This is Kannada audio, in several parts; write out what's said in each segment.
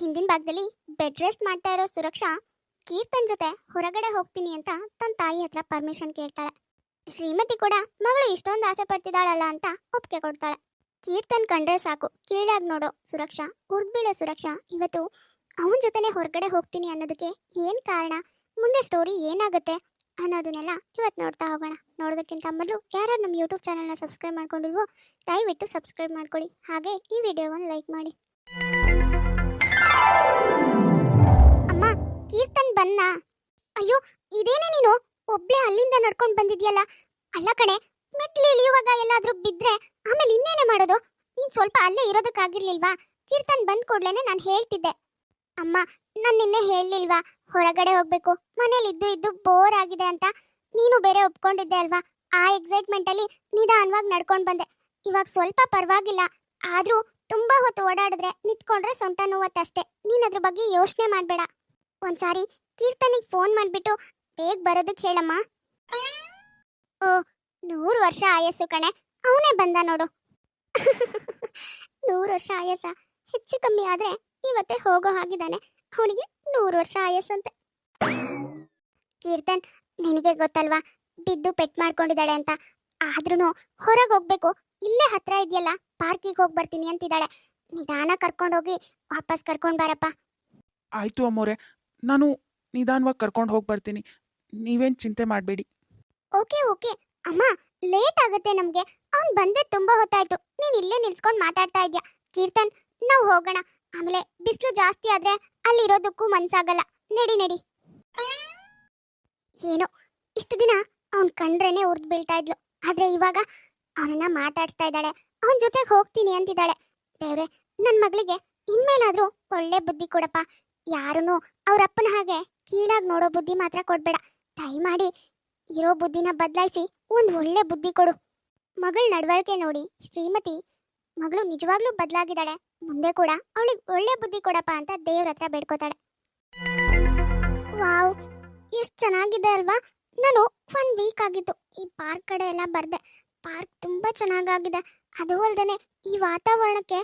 ಹಿಂದಿನ ಭಾಗದಲ್ಲಿ ಬೆಡ್ ರೆಸ್ಟ್ ಮಾಡ್ತಾ ಇರೋ ಸುರಕ್ಷಾ ಕೀರ್ತನ್ ಜೊತೆ ಹೊರಗಡೆ ಹೋಗ್ತೀನಿ ಅಂತ ತನ್ನ ತಾಯಿ ಹತ್ರ ಪರ್ಮಿಷನ್ ಕೇಳ್ತಾಳೆ. ಶ್ರೀಮತಿ ಕೂಡ ಮಗಳು ಇಷ್ಟೊಂದು ಆಸೆ ಪಡ್ತಿದ್ದಾಳಲ್ಲ ಅಂತ ಒಪ್ಪಿಗೆ ಕೊಡ್ತಾಳೆ. ಕೀರ್ತನ್ ಕಂಡ್ರೆ ಸಾಕು ಕೀಳಾಗಿ ನೋಡೋ ಸುರಕ್ಷಾ, ಉರ್ದ್ಬೀಳೋ ಸುರಕ್ಷಾ, ಇವತ್ತು ಅವನ ಜೊತೆನೆ ಹೊರಗಡೆ ಹೋಗ್ತೀನಿ ಅನ್ನೋದಕ್ಕೆ ಏನ್ ಕಾರಣ, ಮುಂದೆ ಸ್ಟೋರಿ ಏನಾಗುತ್ತೆ ಅನ್ನೋದನ್ನೆಲ್ಲ ಇವತ್ತು ನೋಡ್ತಾ ಹೋಗೋಣ. ನೋಡೋದಕ್ಕಿಂತ ಮೊದಲು ಯಾರು ನಮ್ಮ ಯೂಟ್ಯೂಬ್ ಚಾನಲ್ನ ಸಬ್ಸ್ಕ್ರೈಬ್ ಮಾಡ್ಕೊಂಡಿಲ್ವೋ ದಯವಿಟ್ಟು ಸಬ್ಸ್ಕ್ರೈಬ್ ಮಾಡ್ಕೊಳ್ಳಿ. ಹಾಗೆ ಈ ವಿಡಿಯೋವನ್ನು ಲೈಕ್ ಮಾಡಿ. ಕೀರ್ತನ್ ಬನ್ನ. ಅಯ್ಯೋ, ಇದೇನೇ ನೀನು? ಒಬ್ಳೆ ಅಲ್ಲಿಂದ ನಡ್ಕೊಂಡು ಬಂದಿದ್ಯಲ್ಲ? ಅಲ್ಲ ಕಣೆ ಮೆಟ್ಲು ಇಳಿಯುವಾಗ ಎಲ್ಲಾದ್ರೂ ಬಿದ್ರೆ ಆಮೇಲೆ ಇನ್ನೇನೆ ಮಾಡೋದು? ನೀನ್ ಸ್ವಲ್ಪ ಅಲ್ಲೇ ಇರೋದಕ್ಕಾಗಿರ್ಲಿಲ್ವಾ? ಕೀರ್ತನ್ ಬಂದ್ ಕೂಡ್ಲೇನೆ ನಾನು ಹೇಳ್ತಿದ್ದೆ. ಅಮ್ಮ, ನಾನು ನಿನ್ನೆ ಹೇಳಲಿಲ್ವಾ? ಹೊರಗಡೆ ಹೋಗ್ಬೇಕು. ಮನೇಲಿ ಇದ್ದು ಇದ್ದು ಬೋರ್ ಆಗಿದೆ ಅಂತ. ನೀನು ಬೇರೆ ಒಪ್ಕೊಂಡಿದ್ದೆ ಅಲ್ವಾ? ಆ ಎಕ್ಸೈಟ್ಮೆಂಟ್ ಅಲ್ಲಿ ನಿಧಾನವಾಗಿ ನಡ್ಕೊಂಡು ಬಂದೆ. ಇವಾಗ ಸ್ವಲ್ಪ ಪರವಾಗಿಲ್ಲ. ಆದ್ರೂ ತುಂಬಾ ಹೊತ್ತು ಓಡಾಡಿದ್ರೆ ನಿಂತ್ಕೊಂಡ್ರೆ ಸೊಂಟ ನೋವತ್ತಷ್ಟೇ. ನೀನ್ ಅದ್ರ ಬಗ್ಗೆ ಯೋಚನೆ ಮಾಡ್ಬೇಡ. ಒಂದ್ಸಾರಿ ಕೀರ್ತನಿಗೆ ಫೋನ್ ಮಾಡ್ಬಿಟ್ಟು ಬೇಗ ಬರೋದಕ್ಕೆ ಹೇಳಮ್ಮ. ಓ, ನೂರು ವರ್ಷ ಆಯಸ್ಸು ಕಣೆ. ಅವನೇ ಬಂದ ನೋಡು. ನೂರು ವರ್ಷ ಆಯಸ್ಸ. ಹೆಚ್ಚು ಕಮ್ಮಿ ಆದ್ರೆ ಇವತ್ತೇ ಹೋಗೋ ಹಾಗಿದ್ದಾನೆ. ಅವನಿಗೆ ನೂರು ವರ್ಷ ಆಯಸ್ಸಂತೆ. ಕೀರ್ತನ್, ನಿನಗೆ ಗೊತ್ತಲ್ವಾ? ಬಿದ್ದು ಪೆಟ್ ಮಾಡ್ಕೊಂಡಿದ್ದಾಳೆ ಅಂತ. ಆದ್ರೂ ಹೊರಗೆ ಹೋಗ್ಬೇಕು. ಇಲ್ಲೇ ಹತ್ರ ಇದೆಯಲ್ಲ, ಪಾರ್ಕಿಗೆ ಹೋಗಿ ಬರ್ತೀನಿ ಅಂತಿದ್ದಾಳೆ. ನಿಧಾನ ಕರ್ಕೊಂಡೋಗಿ ವಾಪಸ್ ಕರ್ಕೊಂಡ್ ಬಾರಪ್ಪ. ಆಯ್ತು ಅಮ್ಮೋರೆ ನಾನು ನಿಧಾನವಾಗಿ ಕರ್ಕೊಂಡು ಹೋಗಿ ಬರ್ತೀನಿ. ನೀವೇನು ಚಿಂತೆ ಮಾಡಬೇಡಿ. Okay okay. ಅಮ್ಮ, ಲೇಟ್ ಆಗುತ್ತೆ ನಮಗೆ. ಅವ್ನ್ ಬಂದೆ ತುಂಬಾ ಹೊತ್ತಾಯ್ತು. ನೀನ್ ಇಲ್ಲೇ ನಿಲ್ಸ್ಕೊಂಡು ಮಾತಾಡ್ತಾ ಇದ್ಯಾ? ಕೀರ್ತನ್, ನಾವು ಹೋಗೋಣ. ಆಮೇಲೆ ಬಿಸಿಲು ಜಾಸ್ತಿ ಆದ್ರೆ ಅಲ್ಲಿರೋದಕ್ಕೂ ಮನ್ಸಾಗಲ್ಲ. ನಡಿ ನಡಿ. ಏನೋ, ಇಷ್ಟು ದಿನ ಅವ್ನ್ ಕಂಡ್ರೇನೆ ಉರ್ದ್ ಬೀಳ್ತಾ ಇದ್ಲು. ಆದ್ರೆ ಇವಾಗ ಅವನನ್ನ ಮಾತಾಡ್ಸ್ತಾ ಇದ್ದಾಳೆ. ಅವನ್ ಜೊತೆಗೆ ಹೋಗ್ತೀನಿ ಅಂತಿದ್ದಾಳೆ. ದೇವ್ರೆ, ನನ್ ಮಗಳಿಗೆ ಇನ್ಮೇಲಾದ್ರೂ ಒಳ್ಳೆ ಬುದ್ಧಿ ಕೊಡಪ್ಪ. ಯಾರನ್ನು ಅವ್ರ ಅಪ್ಪನ ಹಾಗೆ ಕೀಳಾಗಿ ನೋಡೋ ಬುದ್ಧಿ ಮಾತ್ರ ಕೊಡ್ಬೇಡ. ದಯಮಾಡಿ ಇರೋ ಬುದ್ಧಿನ ಬದಲಾಯಿಸಿ ಒಂದು ಒಳ್ಳೆ ಬುದ್ಧಿ ಕೊಡು. ಮಗಳ ನಡವಳಿಕೆ ನೋಡಿ ಶ್ರೀಮತಿ ಮಗಳು ನಿಜವಾಗ್ಲೂ ಬದಲಾಗಿದ್ದಾಳೆ. ಮುಂದೆ ಕೂಡ ಅವಳಿಗೆ ಒಳ್ಳೆ ಬುದ್ಧಿ ಕೊಡಪ್ಪ ಅಂತ ದೇವ್ರ ಹತ್ರ ಬೇಡ್ಕೋತಾಳೆ. ವಾವ್, ಎಷ್ಟು ಚೆನ್ನಾಗಿದೆ ಅಲ್ವಾ? ನಾನು ಒನ್ ವೀಕ್ ಆಗಿತ್ತು. ಈ ಪಾರ್ಕ್ ಕಡೆ ಎಲ್ಲ ಬರ್ದೆ. ಪಾರ್ಕ್ ತುಂಬಾ ಚೆನ್ನಾಗಾಗಿದೆ. ಅದು ಅಲ್ದೇನೆ ಈ ವಾತಾವರಣಕ್ಕೆ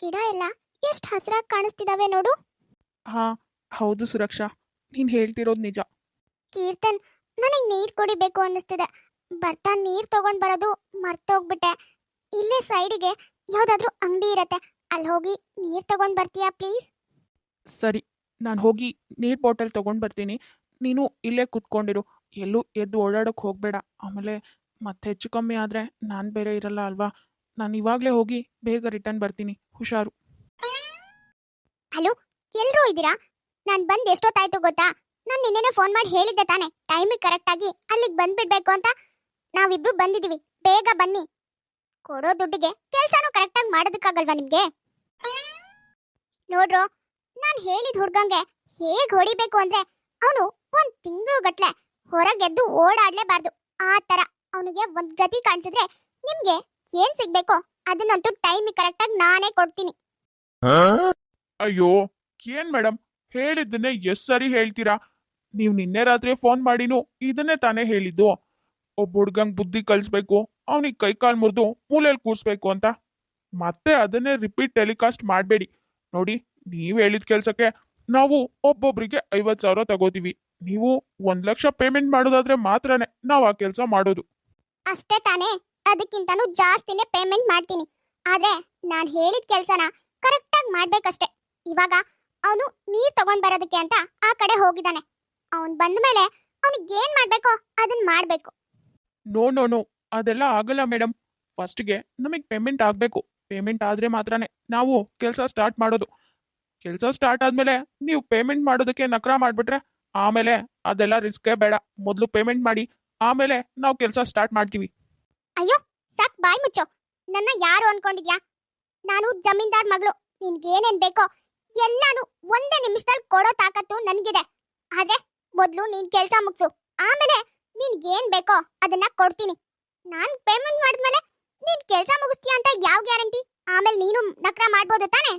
ಗಿಡ ಎಲ್ಲ ಎಷ್ಟು ಹಸಿರಾಗಿ ಕಾಣಿಸ್ತಿದಾವೆ ನೋಡು. ಹಾಂ ಹೌದು ಸುರಕ್ಷಾ. ನೀನು ಹೇಳ್ತಿರೋದು ನಿಜ. ಕೀರ್ತನ್ ನನಗೆ ನೀರು ಕುಡಿಬೇಕು ಅನ್ನಿಸ್ತಿದೆ. ಬರ್ತಾ ನೀರು ತಗೊಂಡ್ ಬರೋದು ಮರ್ತೋಗ್ಬಿಟ್ಟೆ. ಇಲ್ಲೇ ಸೈಡಿಗೆ ಯಾವ್ದಾದ್ರೂ ಅಂಗಡಿ ಇರತ್ತೆ. ಅಲ್ಲಿ ಹೋಗಿ ನೀರು ತಗೊಂಡ್ ಬರ್ತೀಯಾ ಪ್ಲೀಸ್? ಸರಿ ನಾನು ಹೋಗಿ ನೀರ್ ಬಾಟಲ್ ತಗೊಂಡ್ ಬರ್ತೀನಿ. ನೀನು ಇಲ್ಲೇ ಕುತ್ಕೊಂಡಿರು. ಎಲ್ಲೂ ಎದ್ದು ಓಡಾಡೋಕೆ ಹೋಗಬೇಡ. ಆಮೇಲೆ ಮತ್ತೆ ಹೆಚ್ಚು ಕಮ್ಮಿ ಆದ್ರೆ ನಾನು ಬೇರೆ ಇರಲ್ಲ ಅಲ್ವಾ? ನಾನು ಇವಾಗಲೇ ಹೋಗಿ ಬೇಗ ರಿಟರ್ನ್ ಬರ್ತೀನಿ. ಹುಷಾರು. ಹಲೋ ಎಲ್ರೂ ಇದ್ದೀರಾ? ನಾನು ಬಂದ್ ಎಷ್ಟೊತ್ತಾಯ್ತು ಗೊತ್ತಾ? ನಾನು ನಿನ್ನೆನೆ ಫೋನ್ ಮಾಡಿ ಹೇಳಿದ್ದೆ ತಾನೆ ಟೈಮಿಗೆ ಕರೆಕ್ಟಾಗಿ ಅಲ್ಲಿಗೆ ಬಂದ್ಬಿಡ್ಬೇಕು ಅಂತ. ನಾವಿಬ್ರು ಬಂದಿದೀವಿ ಬೇಗ ಬನ್ನಿ. ಕೊಡೋ ದುಡ್ಡಿಗೆ ಕೆಲ್ಸನೂ ಕರೆಕ್ಟಾಗಿ ಮಾಡೋದಕ್ಕಾಗಲ್ವಾ ನಿಮ್ಗೆ? ನೋಡ್ರೋ ನಾನು ಹೇಳಿದ ಹುಡ್ಗಂಗೆ ಹೇಗ್ ಹೊಡಿಬೇಕು ಅಂದ್ರೆ ಅವನು ಒಂದ್ ತಿಂಗಳು ಗಟ್ಲೆ ಹೊರಗೆದ್ದು ಓಡಾಡ್ಲೇಬಾರ್ದು. ಆ ತರ ಅವನಿಗೆ ಒಂದ್ ಗತಿ ಕಾಣಿಸಿದ್ರೆ ನಿಮ್ಗೆ ಏನ್ ಸಿಗ್ಬೇಕೋ ಅದನ್ನಂತೂ ಟೈಮಿಗೆ ಕರೆಕ್ಟಾಗಿ ನಾನೇ ಕೊಡ್ತೀನಿ. ಅಯ್ಯೋ ಏನ್ ಮೇಡಮ್? ಹೇಳಿದ್ದನ್ನೇ ಎಷ್ಟ್ ಸರಿ ಹೇಳ್ತೀರಾ? ನೀವು ನಿನ್ನೆ ರಾತ್ರಿ ಫೋನ್ ಮಾಡಿನೂ ಇದನ್ನೇ ತಾನೇ ಹೇಳಿದ್ದು. ಒಬ್ಬ ಹುಡ್ಗಂಗ್ ಬುದ್ಧಿ ಕಲಿಸ್ಬೇಕು, ಅವನಿಗೆ ಕೈಕಾಲು ಮುರಿದು ಮೂಲೆಯಲ್ಲಿ ಕೂರಿಸ್ಬೇಕು ಅಂತ. ಮತ್ತೆ ಅದನ್ನೇ ರಿಪೀಟ್ ಟೆಲಿಕಾಸ್ಟ್ ಮಾಡಬೇಡಿ. ನೋಡಿ, ನೀವು ಹೇಳಿದ ಕೆಲ್ಸಕ್ಕೆ ನಾವು ಒಬ್ಬೊಬ್ರಿಗೆ ಐವತ್ತು ಸಾವಿರ ತಗೋತೀವಿ. ನೀವು ಒಂದ್ ಲಕ್ಷ ಪೇಮೆಂಟ್ ಮಾಡೋದಾದ್ರೆ ಮಾತ್ರನೇ ನಾವು ಆ ಕೆಲಸ ಮಾಡೋದು. ಅಷ್ಟೇ ತಾನೇ. ಅದಕ್ಕಿಂತನೂ ಜಾಸ್ತಿನೇ ಪೇಮೆಂಟ್ ಮಾಡ್ತೀನಿ. ಆದ್ರೆ ನಾನು ಹೇಳಿದ ಕೆಲಸನ ಕರೆಕ್ಟಾಗಿ ಮಾಡ್ಬೇಕಷ್ಟೇ. ಇವಾಗ ಅವನು ನೀರ್ ತಗೊಂಡ್ ಬರೋದಕ್ಕೆ ಅಂತ ಆ ಕಡೆ ಹೋಗಿದ್ದಾನೆ. ಅವನ್ ಬಂದ ಮೇಲೆ ಅವನಿಗೆ ಏನ್ ಮಾಡ್ಬೇಕೋ ಅದನ್ನ ಮಾಡ್ಬೇಕು. ನೋ ನೋ ನೋ ಅದೆಲ್ಲ ಆಗಲ್ಲ ಮೇಡಮ್ ಫಸ್ಟ್ಗೆ ನಮಗೆ ಪೇಮೆಂಟ್ ಆಗಬೇಕು. ಪೇಮೆಂಟ್ ಆದ್ರೆ ಮಾತ್ರನೇ ನಾವು ಕೆಲಸ ಸ್ಟಾರ್ಟ್ ಮಾಡೋದು. ಕೆಲಸ ಸ್ಟಾರ್ಟ್ ಆದ್ಮೇಲೆ ನೀವು ಪೇಮೆಂಟ್ ಮಾಡೋದಕ್ಕೆ ನಕರ ಮಾಡ್ಬಿಟ್ರೆ ಆಮೇಲೆ ಅದೆಲ್ಲ ರಿಸ್ಕ್ ಬೇಡ. ಮೊದಲು ಪೇಮೆಂಟ್ ಮಾಡಿ ಆಮೇಲೆ ನಾವು ಕೆಲಸ ಸ್ಟಾರ್ಟ್ ಮಾಡ್ತೀವಿ. ಅಯ್ಯೋ ಸಾಕ್ ಬಾಯ್ ಮುಚ್ಚೋ. ನನ್ನ ಯಾರು ಅನ್ಕೊಂಡಿದ್ಯಾ? ನಾನು ಜಮೀನ್ದಾರ್ ಮಗಳು. ನಿನ್ಗೇನೇನ್ ಬೇಕೋ ಎಲ್ಲಾನು ಒಂದೇ ನಿಮಿಷದಲ್ಲಿ ಕೊಡೋ ತಾಕತ್ತು ನನಗಿದೆ. ಆದ್ರೆ ಮೊದ್ಲು ನೀನ್ ಕೆಲಸ ಮುಗಿಸು. ಆಮೇಲೆ ನಿನ್ಗೇನ್ ಬೇಕೋ ಅದನ್ನ ಕೊಡ್ತೀನಿ. ನಾನ್ ಪೇಮೆಂಟ್ ಮಾಡಿದ್ಮೇಲೆ ನೀನ್ ಕೆಲಸ ಮುಗಿಸ್ತೀಯ ಅಂತ ಯಾವ ಗ್ಯಾರಂಟಿ ಆಮೇಲೆ ನೀನು ನಕ್ರ ಮಾಡ್ಬೋದು ತಾನೆ?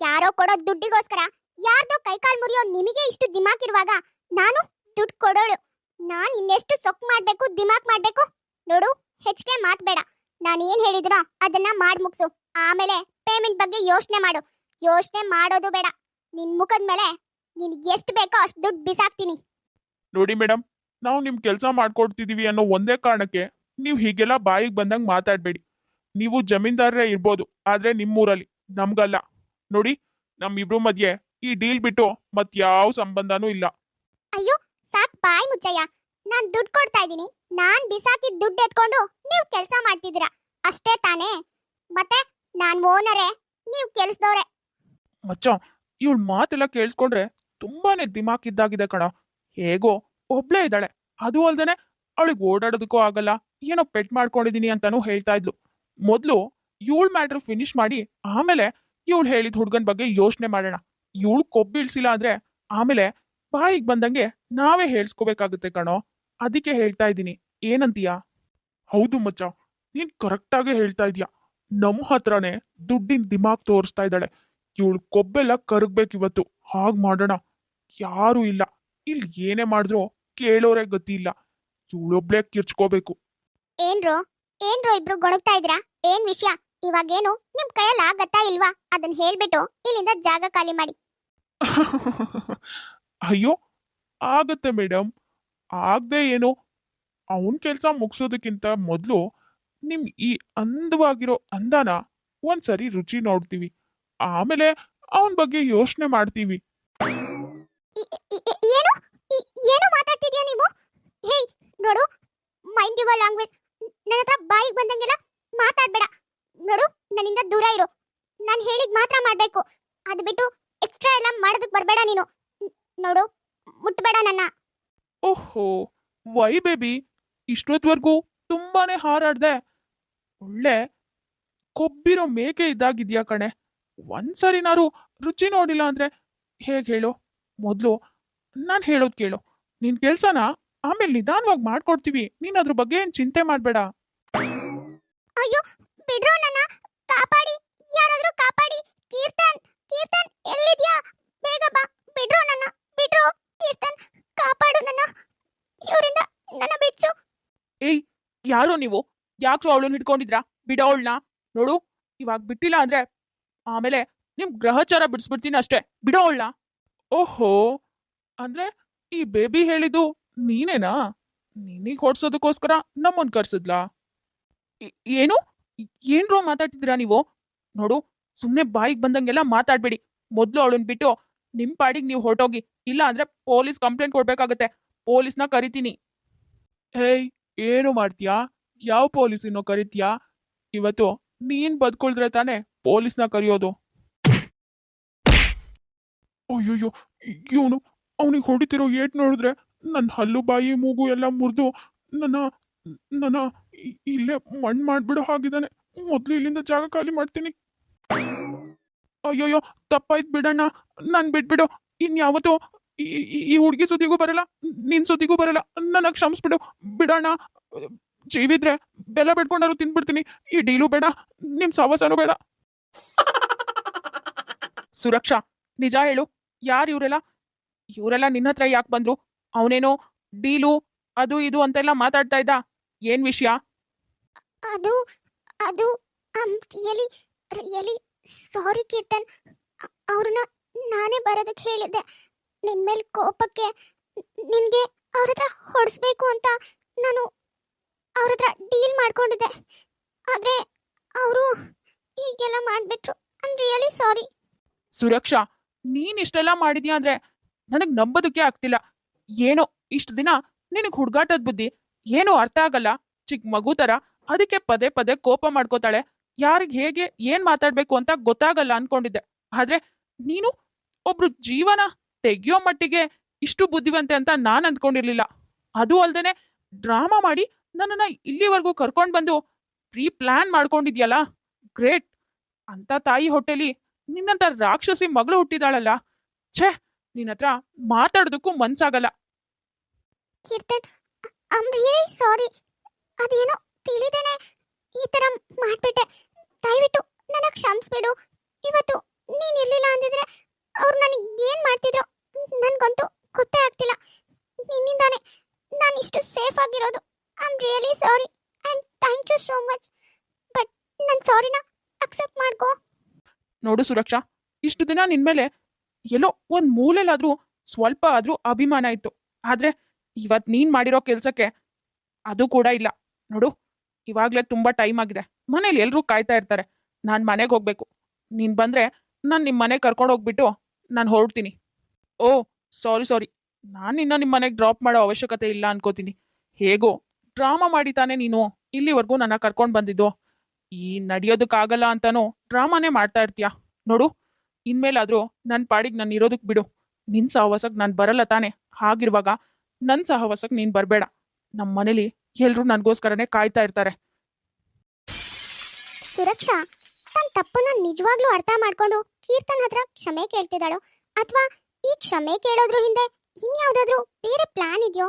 ಯಾರೋ ಕೊಡೋ ದುಡ್ಡಿಗೋಸ್ಕರ ಯಾರ್ದೋ ಕೈಕಾಲ್ ಮುರಿಯೋ ನಿಮಗೆ ಇಷ್ಟು ದಿಮಾಕ್ ಇರುವಾಗ ನಾನು ದುಡ್ಡು ಕೊಡೋಳು. ನಾನ್ ಇನ್ನೆಷ್ಟು ಸೊಕ್ ಮಾಡ್ಬೇಕು, ದಿಮಾಕ್ ಮಾಡ್ಬೇಕು? ನೋಡು ಹೆಚ್ಚಿಗೆ ಮಾತ್ಬೇಡ ನಾನು ಏನ್ ಹೇಳಿದ್ರೋ ಅದನ್ನ ಮಾಡ್ ಮುಗಿಸು. ಆಮೇಲೆ ಪೇಮೆಂಟ್ ಬಗ್ಗೆ ಯೋಚನೆ ಮಾಡು. ಯೋಚನೆ ಮಾಡೋದು ಬೇಡ. ನಿನ್ ಮುಖದ ಮೇಲೆ ನಿನಗೆ ಎಷ್ಟು ಬೇಕೋ ಅಷ್ಟು ದುಡ್ಡು ಬಿಸಾಕ್ತೀನಿ. ನೋಡಿ ಮೇಡಮ್ ನಾವು ನಿಮ್ ಕೆಲಸ ಮಾಡ್ಕೊಡ್ತಿದೀವಿ ಅನ್ನೋ ಒಂದೇ ಕಾರಣಕ್ಕೆ ನೀವು ಹೀಗೆಲ್ಲ ಬಾಯಿಗೆ ಬಂದಂಗೆ ಮಾತಾಡಬೇಡಿ. ನೀವು ಜಮೀನ್ದಾರರೇ ಇರ್ಬೋದು ಆದ್ರೆ ನಿಮ್ಮೂರಲ್ಲಿ ನಮ್ಗಲ್ಲ. ನೋಡಿ ನಮ್ಮಿಬ್ರು ಮಧ್ಯೆ ಈ ಡೀಲ್ ಬಿಟ್ಟು ಮತ್ ಯಾವ ಸಂಬಂಧನೂ ಇಲ್ಲ. ಅಯ್ಯೋ ಸಾಕ್ ಬಾಯ್ ಮುಚ್ಚಯ್ಯ. ನಾನ್ ದುಡ್ಡು ಕೊಡ್ತಾ ಇದ್ದೀನಿ. ನಾನ್ ಬಿಸಾಕಿದ ದುಡ್ಡು ಎತ್ಕೊಂಡು ನೀವು ಕೆಲಸ ಮಾಡ್ತಿದ್ದೀರಾ? ಅಷ್ಟೇ ತಾನೇ. ಮತ್ತೆ ನಾನ್ ಓನರೇ ನೀವು ಕೆಲ್ಸದವ್ರೆ. ಮಚ್ಚ, ಇವಳ ಮಾತೆಲ್ಲ ಕೇಳಿಸ್ಕೊಂಡ್ರೆ ತುಂಬಾನೇ ದಿಮಾಕ್ ಇದ್ದಾಗಿದೆ ಕಣ. ಹೇಗೋ ಒಬ್ಳೇ ಇದ್ದಾಳೆ. ಅದು ಅಲ್ದೇನೆ ಅವಳಿಗೆ ಓಡಾಡೋದಕ್ಕೂ ಆಗಲ್ಲ. ಏನೋ ಪೆಟ್ ಮಾಡ್ಕೊಂಡಿದೀನಿ ಅಂತಾನೂ ಹೇಳ್ತಾ ಇದ್ಲು. ಮೊದಲು ಇವಳ ಮ್ಯಾಟ್ರ್ ಫಿನಿಶ್ ಮಾಡಿ ಆಮೇಲೆ ಇವಳು ಹೇಳಿದ ಹುಡ್ಗನ್ ಬಗ್ಗೆ ಯೋಚನೆ ಮಾಡೋಣ. ಇವಳು ಕೊಬ್ಬಿಳ್ಸಿಲ್ಲ ಅಂದ್ರೆ ಆಮೇಲೆ ಬಾಯಿಗೆ ಬಂದಂಗೆ ನಾವೇ ಹೇಳ್ಸ್ಕೋಬೇಕಾಗುತ್ತೆ ಕಣೋ. ಅದಕ್ಕೆ ಹೇಳ್ತಾ ಇದ್ದೀನಿ. ಏನಂತೀಯಾ? ಹೌದು ಮಚ್ಚ, ನೀನ್ ಕರೆಕ್ಟಾಗಿ ಹೇಳ್ತಾ ಇದೀಯ ನಮ್ಮ ಹತ್ರನೇ ದುಡ್ಡಿನ ದಿಮಾಗ್ ತೋರಿಸ್ತಾ ಇದ್ದಾಳೆ. ಇವಳು ಕೊಬ್ಬೆಲ್ಲ ಕರಗ್ಬೇಕು ಇವತ್ತು. ಹಾಗ್ ಮಾಡೋಣ. ಯಾರೂ ಇಲ್ಲ. ಇಲ್ಲಿ ಏನೇ ಮಾಡಿದ್ರು ಕೇಳೋರೇ ಗತಿ ಇಲ್ಲ. ಇವಳೊಬ್ಳೆ ಕಿರ್ಚ್ಕೋಬೇಕು. ಏನ್ರೋ? ಏನ್ರೋ ಇಬ್ರು ಗೊಣಗ್ತಾ ಇದ್ರಾ ಏನ್ ವಿಷಯ? ಇವಾಗೇನು ನಿಮ್ ಕೈಯಲ್ಲಿ ಆಗತ್ತಾ ಇಲ್ವಾ? ಅದನ್ನ ಹೇಳ್ಬಿಟ್ಟು ಇಲ್ಲಿಂದ ಜಾಗ ಖಾಲಿ ಮಾಡಿ. ಅಯ್ಯೋ ಆಗತ್ತೆ ಮೇಡಮ್ ಆಗದೆ ಏನು? ಅವನ್ ಕೆಲಸ ಮುಗಿಸೋದಕ್ಕಿಂತ ಮೊದಲು ನಿಮ್ ಈ ಅಂದವಾಗಿರೋ ಅಂದನ ಒಂದ್ಸರಿ ರುಚಿ ನೋಡ್ತೀವಿ. ಆಮೇಲೆ ಅವನ ಬಗ್ಗೆ ಯೋಚನೆ ಮಾಡ್ತೀವಿ. ಏನು? ಏನು ಮಾತಾಡ್ತಿದ್ಯಾ ನೀವು? ಹೇ ನೋಡು ಮೈಂಡ್ ಯುವರ್ ಲ್ಯಾಂಗ್ವೇಜ್ ನನ್ನ ಹತ್ರ ಬಾಯಿಗೆ ಬಂದಂಗೆಲ್ಲ ಮಾತಾಡ್ಬೇಡ. ನೋಡು ನನ್ನಿಂದ ದೂರ ಇರು. ನಾನು ಹೇಳಿದ್ ಮಾತ್ರ ಮಾಡಬೇಕು. ಅದು ಬಿಟ್ಟು ಎಕ್ಸ್ಟ್ರಾ ಎಲ್ಲ ಮಾಡೋದಕ್ಕೆ ಬರಬೇಡ ನೀನು. ನೋಡು ಮುಟ್ಬೇಡ ನನ್ನ. ಓಹೋ ವೈ ಬೇಬಿ ಇಷ್ಟೊತ್ವರೆಗೂ ತುಂಬಾನೇ ಹಾರಾಡ್ದೆ. ಒಳ್ಳೆ ಕೊಬ್ಬಿರೋ ಮೇಕೆ ಇದ್ದಾಗಿದ್ಯಾ ಕಣೆ. ಒಂದ್ಸರಿನಾರು ರುಚಿ ನೋಡಿಲ್ಲ ಅಂದ್ರೆ ಹೇಗೆ ಹೇಳು? ಮೊದಲು ನಾನು ಹೇಳೋದು ಕೇಳು. ನಿನ್ ಕೆಲ್ಸನ ಆಮೇಲೆ ನಿಧಾನವಾಗಿ ಮಾಡ್ಕೊಡ್ತೀವಿ. ನೀನ್ ಅದ್ರ ಬಗ್ಗೆ ಏನ್ ಚಿಂತೆ ಮಾಡಬೇಡ. ಅಯ್ಯೋ ಬಿಡ್ರೋ ನನ್ನ ಕಾಪಾಡಿ. ಯಾರಾದ್ರೂ ಕಾಪಾಡಿ. ಕೀರ್ತನ್ ಕೀರ್ತನ್ ಎಲ್ಲಿದ್ಯಾ? ಬೇಗ ಬಾ. ಬಿಡ್ರೋ ನನ್ನ ಬಿಡ್ರೋ ಕೀರ್ತನ್ ಕಾಪಾಡು ನನ್ನ. ಇವರಿಂದ ನನ್ನ ಬಿಚ್ಚು. ಏಯ್ ಯಾರೋ ನೀವು? ಯಾಕ್ರು ಅವಳನ್ನ ಹಿಡ್ಕೊಂಡಿದ್ರಾ? ಬಿಡೋ ಅವಳನ್ನ ನೋಡು ಇವಾಗ ಬಿಟ್ಟಿಲ್ಲ ಅಂದ್ರೆ ಆಮೇಲೆ ನಿಮ್ ಗ್ರಹಚಾರ ಬಿಡಿಸ್ಬಿಡ್ತೀನಿ ಅಷ್ಟೇ. ಬಿಡೋ ಅವಳನ್ನ. ಓಹೋ, ಅಂದ್ರೆ ಈ ಬೇಬಿ ಹೇಳಿದ್ದು ನೀನೇನಾ? ನಿನಗ್ ಹೊಡ್ಸೋದಕ್ಕೋಸ್ಕರ ನಮ್ಮನ್ ಕರ್ಸಿದ್ಲಾ? ಏನು? ಏನ್ರೋ ಮಾತಾಡ್ತಿದ್ದೀರಾ ನೀವು? ನೋಡು, ಸುಮ್ನೆ ಬಾಯಿಗೆ ಬಂದಂಗೆಲ್ಲ ಮಾತಾಡ್ಬೇಡಿ. ಮೊದ್ಲು ಅವಳನ್ನ ಬಿಟ್ಟು ನಿಮ್ ಪಾಡಿಗೆ ನೀವು ಹೊರಟೋಗಿ, ಇಲ್ಲ ಅಂದ್ರೆ ಪೊಲೀಸ್ ಕಂಪ್ಲೇಂಟ್ ಕೊಡ್ಬೇಕಾಗತ್ತೆ. ಪೊಲೀಸ್ನ ಕರಿತೀನಿ. ಏಯ್ ಏನು ಮಾಡ್ತೀಯಾ? ಯಾವ ಪೊಲೀಸಿನೋ ಕರಿತೀಯಾ? ಇವತ್ತು ನೀನ್ ಬದ್ಕೊಳ್ದ್ರೆ ತಾನೆ ಪೊಲೀಸ್ನ ಕರೆಯೋದು. ಅಯ್ಯೋಯ್ಯೋ, ಇವನು ಅವನಿಗೆ ಹೊಡಿತಿರೋ ಏಟ್ ನೋಡಿದ್ರೆ ನನ್ನ ಹಲ್ಲು ಬಾಯಿ ಮೂಗು ಎಲ್ಲ ಮುರಿದು ನನ್ನ ನನ್ನ ಇಲ್ಲೇ ಮಣ್ಣು ಮಾಡಿಬಿಡೋ ಹಾಗಿದ್ದಾನೆ. ಮೊದಲು ಇಲ್ಲಿಂದ ಜಾಗ ಖಾಲಿ ಮಾಡ್ತೀನಿ. ಅಯ್ಯೋಯ್ಯೋ, ತಪ್ಪಾಯ್ತು ಬಿಡಣ್ಣ. ನಾನು ಬಿಟ್ಬಿಡು. ಇನ್ಯಾವತ್ತೂ ಈ ಹುಡುಗಿ ಸುದ್ದಿಗೂ ಬರಲ್ಲ, ನಿನ್ ಸುದ್ದಿಗೂ ಬರಲ್ಲ. ನನಗೆ ಕ್ಷಮಿಸ್ಬಿಡು. ಬಿಡೋಣ ಜೀವಿದ್ರೆ ಬೆಲ್ಲ ಬಿಟ್ಕೊಂಡಾರು ತಿಂದ್ಬಿಡ್ತೀನಿ ಈ ಡೀಲು ಬೇಡ, ನಿಮ್ ಸವಸನು ಬೇಡ. ಸುರಕ್ಷಾ, ನಿಜ ಹೇಳು, ಯಾರು ಇವರೆಲ್ಲ? ಇವರೆಲ್ಲ ನಿನ್ನ ಹತ್ರ ಯಾಕೆ ಬಂದ್ರು? ಅವನೇನೋ ಡೀಲು, ಅದು ಇದು ಅಂತೆಲ್ಲ ಮಾತಾಡ್ತಾ ಇದ್ದ. ಏನ್ ವಿಷಯ? ಅದು ಅದು ರಿಯಲಿ ರಿಯಲಿ ಸಾರಿ ಕೀರ್ತನ್, ಅವ್ರನ್ನ ನಾನೇ ಬರೋದಕ್ಕೆ ಹೇಳಿದ್ದೆ. ನಿನ್ ಮೇಲೆ ಕೋಪಕ್ಕೆ, ನಿನಗೆ ಅವ್ರ ಹತ್ರ ಹೊಡಿಸ್ಬೇಕು ಅಂತ ನಾನು ಅವ್ರ ಡೀಲ್ ಮಾಡ್ಕೊಂಡಿದ್ದೆ. ಆದ್ರೆ ಅವರು ಹೀಗೆಲ್ಲ ಮಾಡ್ಬಿಟ್ರು. ಐಮ್ ರಿಯಲಿ ಸಾರಿ ಸುರಕ್ಷಾ, ನೀನ್ ಇಷ್ಟೆಲ್ಲ ಮಾಡಿದ್ಯಾ ಅಂದ್ರೆ ನನಗ್ ನಂಬೋದಕ್ಕೆ ಆಗ್ತಿಲ್ಲ. ಏನೋ ಇಷ್ಟು ದಿನ ನಿನಗ್ ಹುಡ್ಗಾಟದ್ ಬುದ್ಧಿ ಏನೋ ಅರ್ಥ ಆಗಲ್ಲ. ಚಿಕ್ಕ ಮಗು ತರ ಅದಕ್ಕೆ ಪದೇ ಪದೇ ಕೋಪ ಮಾಡ್ಕೋತಾಳೆ. ಯಾರಿಗೆ ಹೇಗೆ, ಏನ್ ಮಾತಾಡ್ಬೇಕು ಅಂತ ಗೊತ್ತಾಗಲ್ಲ ಅನ್ಕೊಂಡಿದ್ದೆ. ಆದ್ರೆ ನೀನು ಒಬ್ರು ಜೀವನ ತೆಗಿಯೋ ಮಟ್ಟಿಗೆ ಇಷ್ಟು ಬುದ್ಧಿವಂತೆ ಅಂತ ನಾನ್ ಅಂದ್ಕೊಂಡಿರ್ಲಿಲ್ಲ. ಅದು ಅಲ್ದೇನೆ ಡ್ರಾಮಾ ಮಾಡಿ ನನ್ನನ್ನ ಇಲ್ಲಿವರೆಗೂ ಕರ್ಕೊಂಡು ಬಂದು ಪ್ರೀ ಪ್ಲಾನ್ ಮಾಡ್ಕೊಂಡಿದ್ಯಲ್ಲ? ಗ್ರೇಟ್! ಅಂತ ತಾಯಿ ಹೊಟ್ಟೆಲಿ, ನಿನ್ನಂತ ರಾಕ್ಷಸಿ ಮಗಳು ಹುಟ್ಟಿದಾಳಲ್ಲ? ಛೇ ನಿನ್ನ ಹತ್ರ ಮಾತಾಡೋದಕ್ಕೂ ಮನ್ಸಾಗಲ್ಲ. ಕೀರ್ತನ್ ಸಾರಿ ಅದೇನೋ ತಿಳಿದೇನೆ ಈ ಥರ ಮಾಡ್ಬಿಟ್ಟೆ. ದಯವಿಟ್ಟು ನನಗೆ ಕ್ಷಮಿಸ್ಬಿಡು. ಇವತ್ತು ನೀನು ಇರ್ಲಿಲ್ಲ ಅಂದಿದ್ರೆ ಅವ್ರು ನನಗೆ ಏನು ಮಾಡ್ತಿದ್ರು? ನನಗಂತೂ ಗೊತ್ತೇ ಆಗ್ತಿಲ್ಲ. ನಿನ್ನಿಂದಾನೆ ನಾನು ಇಷ್ಟು ಸೇಫ್ ಆಗಿರೋದು I am really sorry and thank you so much but ನನ್ನ ಸಾರಿನ ಅಕ್ಸೆಪ್ಟ್ ಮಾಡ್ಕೋ. ನೋಡು ಸುರಕ್ಷಾ, ಇಷ್ಟು ದಿನ ನಿನ್ಮೇಲೆ ಎಲ್ಲೋ ಒಂದು ಮೂಲೆಲಾದ್ರೂ ಸ್ವಲ್ಪ ಆದರೂ ಅಭಿಮಾನ ಇತ್ತು. ಆದ್ರೆ ಇವತ್ತು ನೀನು ಮಾಡಿರೋ ಕೆಲಸಕ್ಕೆ ಅದು ಕೂಡ ಇಲ್ಲ. ನೋಡು, ಇವಾಗ್ಲೇ ತುಂಬಾ ಟೈಮ್ ಆಗಿದೆ. ಮನೇಲಿ ಎಲ್ಲರೂ ಕಾಯ್ತಾ ಇರ್ತಾರೆ. ನಾನು ಮನೆಗೆ ಹೋಗ್ಬೇಕು. ನೀನು ಬಂದ್ರೆ ನಾನು ನಿಮ್ಮ ಮನೆಗೆ ಕರ್ಕೊಂಡು ಹೋಗ್ಬಿಟ್ಟು ನಾನು ಹೊರಡ್ತೀನಿ. ಓ ಸಾರಿ ಸಾರಿ ನಾನು ಇನ್ನ ನಿಮ್ಮ ಮನೆಗೆ ಡ್ರಾಪ್ ಮಾಡೋ ಅವಶ್ಯಕತೆ ಇಲ್ಲ ಅನ್ಕೋತೀನಿ. ಹೇಗೋ ಡ್ರಾಮಾ ಮಾಡಿ ತಾನೆ ನೀನು. ಇಲ್ಲಿವರೆಗೂ ನನ್ನ ಕರ್ಕೊಂಡು ಬಂದಿದ್ದು. ಈ ನಡೆಯೋದಕ್ಕಾಗಲ್ಲ ಅಂತಾನೋ ಡ್ರಾಮಾನೇ ಮಾಡ್ತಾ ಇರ್ತೀಯ. ನೋಡು, ಇನ್ಮೇಲಾದರೂ ನನ್ನ ಪಾಡಿಗೆ ನಾನು ಇರೋದಕ್ಕೆ ಬಿಡು. ನಿನ್ನ ಸಹವಾಸಕ್ಕೆ ನಾನು ಬರಲ್ಲ ತಾನೆ. ಹಾಗಿರುವಾಗ ನನ್ನ ಸಹವಾಸಕ್ಕೆ ನೀನು ಬರಬೇಡ. ನಮ್ಮ ಮನೇಲಿ ಎಲ್ಲರೂ ನನಗೋಸ್ಕರನೇ ಕಾಯ್ತಾ ಇರ್ತಾರೆ. ಸುರಕ್ಷಾ ತನ್ನ ತಪ್ಪನ್ನ ನಿಜವಾಗ್ಲೂ ಅರ್ಥ ಮಾಡ್ಕೊಂಡು ಕೀರ್ತನ್ ಹತ್ರ ಕ್ಷಮೆ ಕೇಳ್ತಿದ್ದಾಳೋ ಅಥವಾ ಈ ಕ್ಷಮೆ ಕೇಳೋದ್ರ ಹಿಂದೆ ಇನ್ಯಾವುದಾದ್ರೂ ಬೇರೆ ಪ್ಲಾನ್ ಇದೆಯೋ?